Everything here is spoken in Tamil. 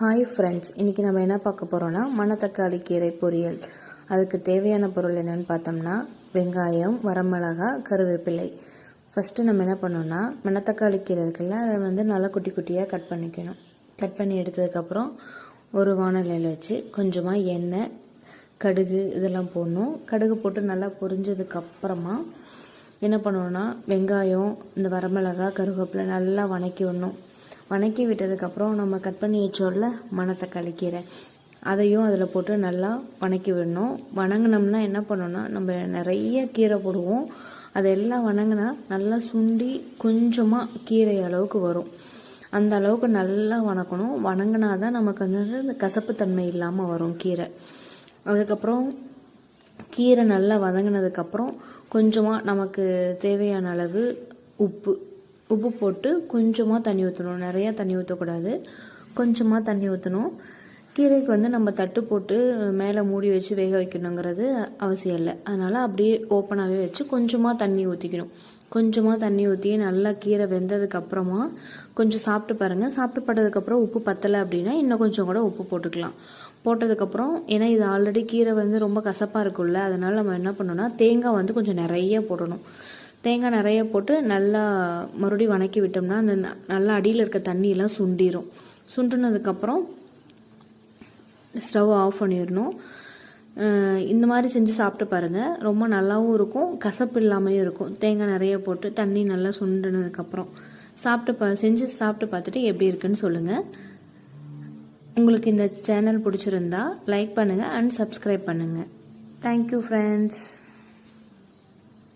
ஹாய் ஃப்ரெண்ட்ஸ் இன்றைக்கி நம்ம என்ன பார்க்க போகிறோன்னா மணத்தக்காளி கீரை பொரியல். அதுக்கு தேவையான பொருள் என்னென்னு பார்த்தோம்னா வெங்காயம் வரமிளகா கருவேப்பிலை. ஃபஸ்ட்டு நம்ம என்ன பண்ணோம்னா மணத்தக்காளி கீரை இருக்குல்ல அதை வந்து நல்லா குட்டி குட்டியாக கட் பண்ணிக்கணும். கட் பண்ணி எடுத்ததுக்கப்புறம் ஒரு வானலியில் வச்சு கொஞ்சமாக எண்ணெய் கடுகு இதெல்லாம் போடணும். கடுகு போட்டு நல்லா பொரிஞ்சதுக்கப்புறமா என்ன பண்ணணும்னா வெங்காயம் இந்த வரமிளகா கருவேப்பிலை நல்லா வணக்கி விடணும். வணக்கி விட்டதுக்கப்புறம் நம்ம கட் பண்ணி வச்சோம்ல மணத்தக்காளி கீரை அதையும் அதில் போட்டு நல்லா வணக்கி விடணும். வணங்கினோம்னா என்ன பண்ணணும்னா நம்ம நிறைய கீரை போடுவோம். அதெல்லாம் வணங்கினா நல்லா சுண்டி கொஞ்சமாக கீரை அளவுக்கு வரும். அந்த அளவுக்கு நல்லா வணக்கணும். வணங்கினா தான் நமக்கு வந்து இந்த கசப்புத்தன்மை இல்லாமல் வரும் கீரை. அதுக்கப்புறம் கீரை நல்லா வதங்கினதுக்கப்புறம் கொஞ்சமாக நமக்கு தேவையான அளவு உப்பு உப்பு போட்டு கொஞ்சமாக தண்ணி ஊற்றணும் நிறையா தண்ணி ஊற்றக்கூடாது கொஞ்சமாக தண்ணி ஊற்றணும் கீரைக்கு வந்து நம்ம தட்டு போட்டு மேலே மூடி வச்சு வேக வைக்கணுங்கிறது அவசியம் இல்லை. அதனால் அப்படியே ஓப்பனாகவே வச்சு கொஞ்சமாக தண்ணி ஊற்றிக்கணும் கொஞ்சமாக தண்ணி ஊற்றி நல்லா கீரை வெந்ததுக்கப்புறமா கொஞ்சம் சாப்பிட்டு பாருங்கள் சாப்பிட்டு பட்டதுக்கப்புறம் உப்பு பத்தலை அப்படின்னா இன்னும் கொஞ்சம் கூட உப்பு போட்டுக்கலாம். போட்டதுக்கப்புறம் ஏன்னா இது ஆல்ரெடி கீரை வந்து ரொம்ப கசப்பாக இருக்கும்ல. அதனால் நம்ம என்ன பண்ணணும்னா தேங்காய் வந்து கொஞ்சம் நிறைய போடணும். தேங்காய் நிறைய போட்டு நல்லா மறுபடியும் வணக்கி விட்டோம்னா அந்த நல்லா அடியில் இருக்க தண்ணியெல்லாம் சுண்டிடும் சுண்டுனதுக்கப்புறம் ஸ்டவ் ஆஃப் பண்ணிடணும். இந்த மாதிரி செஞ்சு சாப்பிட்டு பாருங்கள் ரொம்ப நல்லாவும் இருக்கும். கசப்பு இல்லாமையும் இருக்கும். தேங்காய் நிறைய போட்டு தண்ணி நல்லா சுண்டுனதுக்கப்புறம் சாப்பிட்டு பா செஞ்சு சாப்பிட்டு பார்த்துட்டு எப்படி இருக்குன்னு சொல்லுங்கள் உங்களுக்கு இந்த சேனல் பிடிச்சிருந்தா லைக் பண்ணுங்கள் அண்ட் சப்ஸ்கிரைப் பண்ணுங்கள் தேங்க்யூ ஃப்ரெண்ட்ஸ்